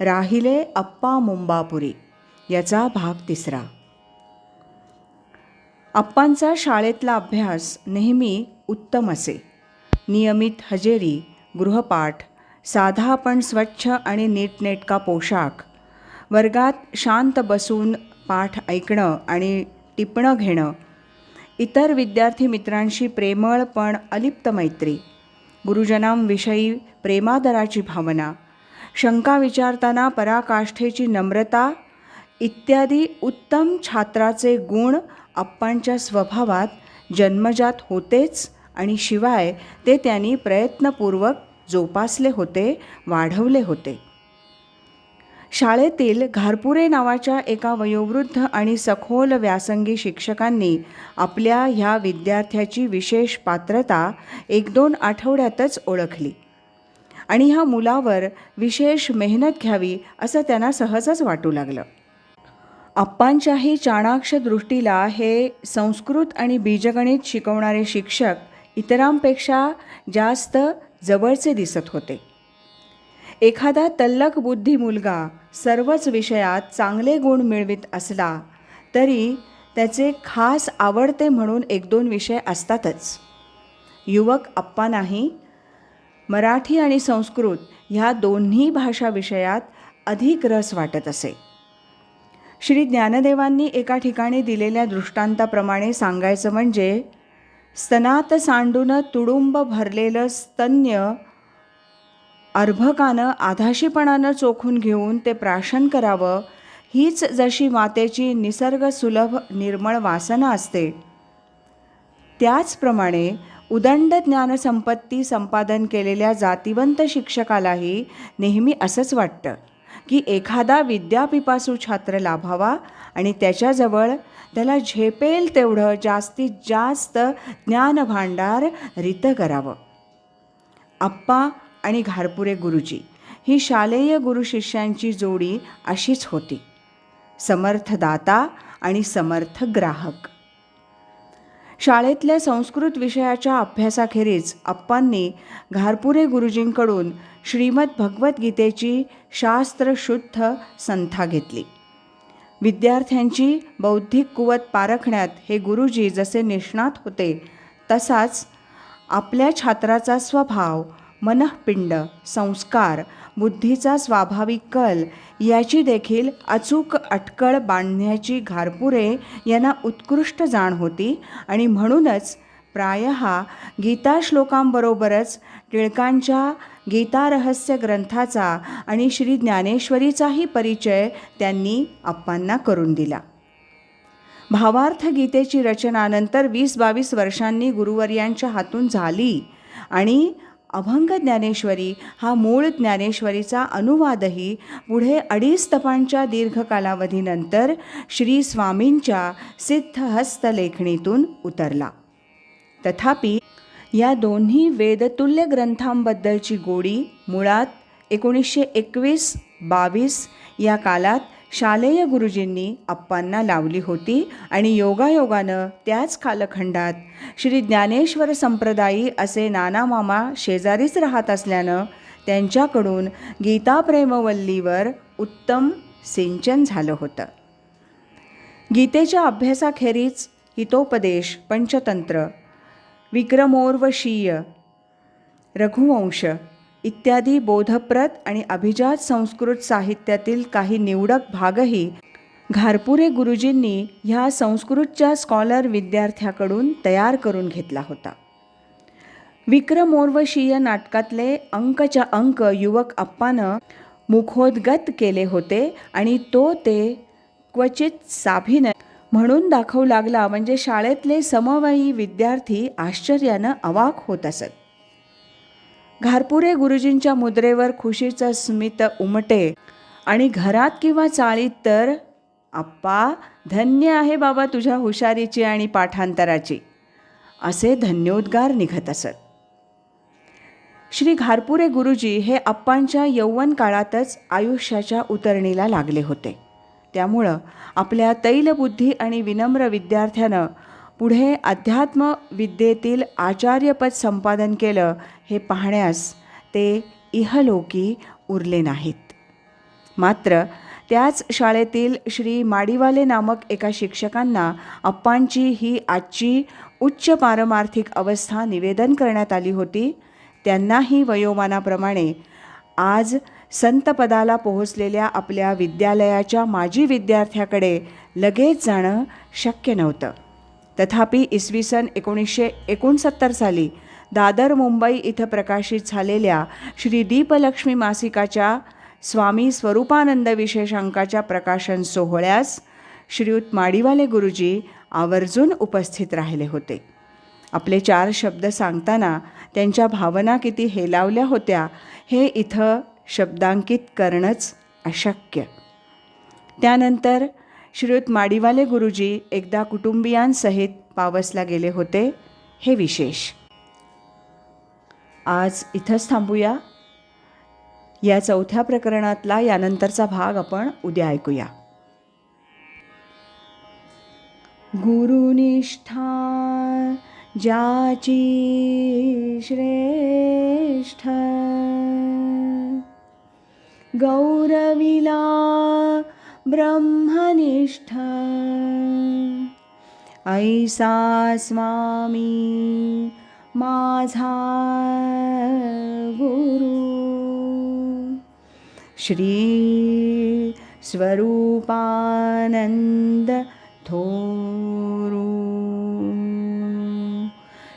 राहिले अप्पा मुंबापुरी याचा भाग तिसरा. अप्पांचा शाळेतला अभ्यास नेहमी उत्तम असे. नियमित हजेरी गृहपाठ साधा पण स्वच्छ आणि नीटनेटका पोशाख वर्गात शांत बसून पाठ ऐकणं आणि टिपणं घेणं इतर विद्यार्थी मित्रांशी प्रेमळ पण अलिप्त मैत्री गुरुजनांविषयी प्रेमादराची भावना शंका विचारताना पराकाष्ठेची नम्रता इत्यादी उत्तम छात्राचे गुण आप्पांच्या स्वभावात जन्मजात होतेच आणि शिवाय ते त्यांनी प्रयत्नपूर्वक जोपासले होते वाढवले होते. शाळेतील घारपुरे नावाच्या एका वयोवृद्ध आणि सखोल व्यासंगी शिक्षकांनी आपल्या ह्या विद्यार्थ्याची विशेष पात्रता एक दोन आठवड्यातच ओळखली. आणि ह्या मुलावर विशेष मेहनत घ्यावी असं त्यांना सहजच वाटू लागलं. अप्पांच्याही चाणाक्ष दृष्टीला हे संस्कृत आणि बीजगणित शिकवणारे शिक्षक इतरांपेक्षा जास्त जवळचे दिसत होते. एखादा तल्लक बुद्धी मुलगा सर्वच विषयात चांगले गुण मिळवित असला तरी त्याचे खास आवडते म्हणून एक दोन विषय असतातच. युवक अप्पा नाही मराठी आणि संस्कृत ह्या दोन्ही भाषा विषयात अधिक रस वाटत असे. श्री ज्ञानदेवांनी एका ठिकाणी दिलेल्या दृष्टांताप्रमाणे सांगायचं म्हणजे स्तनात सांडून तुडुंब भरलेलं स्तन्य अर्भकानं आधाशीपणानं चोखून घेऊन ते प्राशन करावं हीच जशी मातेची निसर्गसुलभ निर्मळ वासना असते. त्याचप्रमाणे उदंड ज्ञानसंपत्ती संपादन केलेल्या जातिवंत शिक्षकालाही नेहमी असंच वाटतं की एखादा विद्यापिपासू छात्र लाभावा आणि त्याच्याजवळ त्याला झेपेल तेवढं जास्तीत जास्त ज्ञानभांडार रित करावं. आप्पा आणि घारपुरे गुरुजी ही शालेय गुरुशिष्यांची जोडी अशीच होती. समर्थदाता आणि समर्थ ग्राहक शाळेतल्या संस्कृत विषयाच्या अभ्यासाखेरीज अप्पांनी घारपुरे गुरुजींकडून श्रीमद भगवद्गीतेची शास्त्रशुद्ध संथा घेतली. विद्यार्थ्यांची बौद्धिक कुवत पारखण्यात हे गुरुजी जसे निष्णात होते तसाच आपल्या छात्राचा स्वभाव मनःपिंड संस्कार बुद्धीचा स्वाभाविक कल याची देखील अचूक अटकळ बांधण्याची घारपुरे यांना उत्कृष्ट जाण होती आणि म्हणूनच प्राय गीता श्लोकांबरोबरच टिळकांच्या गीतारहस्य ग्रंथाचा आणि श्री ज्ञानेश्वरीचाही परिचय त्यांनी अप्पांना करून दिला. भावार्थ गीतेची रचना नंतर वीस बावीस वर्षांनी गुरुवर्यांच्या हातून झाली आणि अभंग ज्ञानेश्वरी हा मूळ ज्ञानेश्वरीचा अनुवादही पुढे अडीच तपांच्या दीर्घ कालावधीनंतर श्री स्वामींच्या सिद्धहस्त लेखणीतून उतरला. तथापि या दोन्ही वेदतुल्य ग्रंथांबद्दलची गोडी मुळात एकोणीसशे एकवीस बावीस या कालात शालेय गुरुजींनी अप्पांना लावली होती आणि योगायोगानं त्याच कालखंडात श्री ज्ञानेश्वर संप्रदायी असे नानामामा शेजारीच राहत असल्यानं त्यांच्याकडून गीता प्रेमवल्लीवर उत्तम सिंचन झालं होतं. गीतेच्या अभ्यासाखेरीज हितोपदेश पंचतंत्र विक्रमोर्वशीय रघुवंश इत्यादी बोधप्रद आणि अभिजात संस्कृत साहित्यातील काही निवडक भागही घारपुरे गुरुजींनी ह्या संस्कृतच्या स्कॉलर विद्यार्थ्याकडून तयार करून घेतला होता. विक्रमोर्वशीय नाटकातले अंकच्या अंक युवक अप्पानं मुखोद्गत केले होते आणि तो ते क्वचित साभिनय म्हणून दाखवू लागला म्हणजे शाळेतले समवयी विद्यार्थी आश्चर्यानं अवाक होत असत. घारपुरे गुरुजींच्या मुद्रेवर खुशीचं स्मित उमटे. आणि घरात किंवा चाळीत तर आप्पा धन्य आहे बाबा तुझ्या हुशारीची आणि पाठांतराची. असे धन्योद्गार निघत असत. श्री घारपुरे गुरुजी हे आप्पांच्या यौवन काळातच आयुष्याच्या उतरणीला लागले होते. त्यामुळं आपल्या तैलबुद्धी आणि विनम्र विद्यार्थ्यानं पुढे अध्यात्म विद्येतील आचार्यपद संपादन केलं हे पाहण्यास ते इहलोकी उरले नाहीत. मात्र त्याच शाळेतील श्री माडीवाले नामक एका शिक्षकांना अप्पांची ही आजची उच्च पारमार्थिक अवस्था निवेदन करण्यात आली होती. त्यांनाही वयोमानाप्रमाणे आज संतपदाला पोहोचलेल्या आपल्या विद्यालयाच्या माजी विद्यार्थ्याकडे लगेच जाणं शक्य नव्हतं. तथापि इसवी सन एकोणीसशे एकोणसत्तर साली दादर मुंबई इथं प्रकाशित झालेल्या श्री दीपलक्ष्मी मासिकाच्या स्वामी स्वरूपानंद विशेषांकाच्या प्रकाशन सोहळ्यास श्रीयुत माडीवाले गुरुजी आवर्जून उपस्थित राहिले होते. आपले चार शब्द सांगताना त्यांच्या भावना किती हेलावल्या होत्या हे इथं शब्दांकित करणंच अशक्य. त्यानंतर श्रीयुत माडीवाले गुरुजी एकदा कुटुंबियांसहित पावसला गेले होते. हे विशेष. आज इथंच थांबूया. या चौथ्या प्रकरणातला यानंतरचा भाग आपण उद्या ऐकूया. गुरुनिष्ठा ज्याची श्रेष्ठ गौरविला ब्रह्मनिष्ठ। ऐसा स्वामी माझा गुरु। श्री स्वरूपानंद थोरू।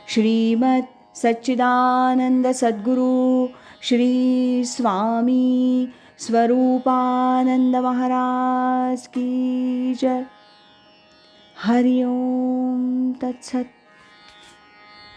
श्रीमत् सच्चिदानंद सद्गुरु श्री स्वामी स्वरूपानंद महाराज की जय। हरिओम तत्सत